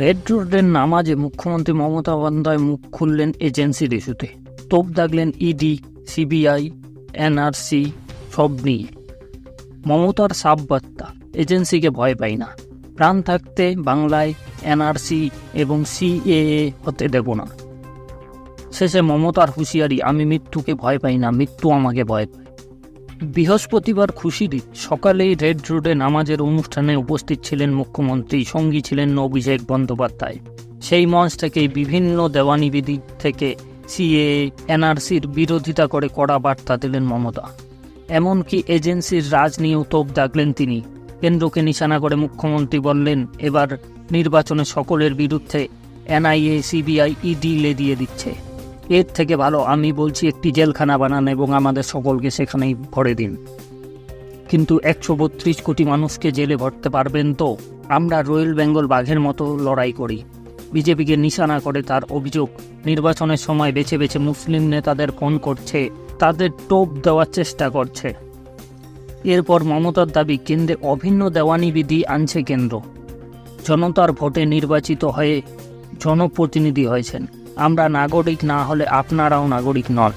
Red রোডের নামাজে মুখ্যমন্ত্রী মমতা বন্দ্যোপাধ্যায় মুখ খুললেন এজেন্সির ইস্যুতে। তোপ দাগলেন ইডি, সিবিআই, এনআরসি, সব নিয়ে। মমতার সাব বার্তা এজেন্সিকে ভয় পাই না। প্রাণ থাকতে বাংলায় এনআরসি এবং সিএএ হতে দেব না। শেষে মমতার হুঁশিয়ারি, আমি মৃত্যুকে ভয় পাই না, মৃত্যু আমাকে ভয় পায়। বৃহস্পতিবার খুশির ঈদ সকালেই রেড রোডে নামাজের অনুষ্ঠানে উপস্থিত ছিলেন মুখ্যমন্ত্রী, সঙ্গী ছিলেন অভিষেক বন্দ্যোপাধ্যায়। সেই মঞ্চ থেকেই বিভিন্ন দেওয়ানিবিধি থেকে সিএ এনআরসির বিরোধিতা করে কড়া বার্তা দিলেন মমতা। এমনকি এজেন্সির রাজ নিয়েও তোপ দাগলেন তিনি। কেন্দ্রকে নিশানা করে মুখ্যমন্ত্রী বললেন, এবার নির্বাচনে সকলের বিরুদ্ধে এনআইএ সিবিআই ইডি লে দিয়ে দিচ্ছে। এর থেকে ভালো, আমি বলছি একটি জেলখানা বানান এবং আমাদের সকলকে সেখানেই ভরে দিন। কিন্তু একশো বত্রিশ কোটি মানুষকে জেলে ভরতে পারবেন তো? আমরা রয়্যাল বেঙ্গল বাঘের মতো লড়াই করি। বিজেপিকে নিশানা করে তার অভিযোগ। নির্বাচনের সময় বেছে বেছে মুসলিম নেতাদের ফোন করছে, তাদের টোপ দেওয়ার চেষ্টা করছে। এরপর মমতার দাবি, কেন্দ্রে অভিন্ন দেওয়ানি বিধি আনছে কেন্দ্র। জনতার ভোটে নির্বাচিত হয়ে জনপ্রতিনিধি হয়েছেন। আমরা নাগরিক না হলে আপনারাও নাগরিক নন।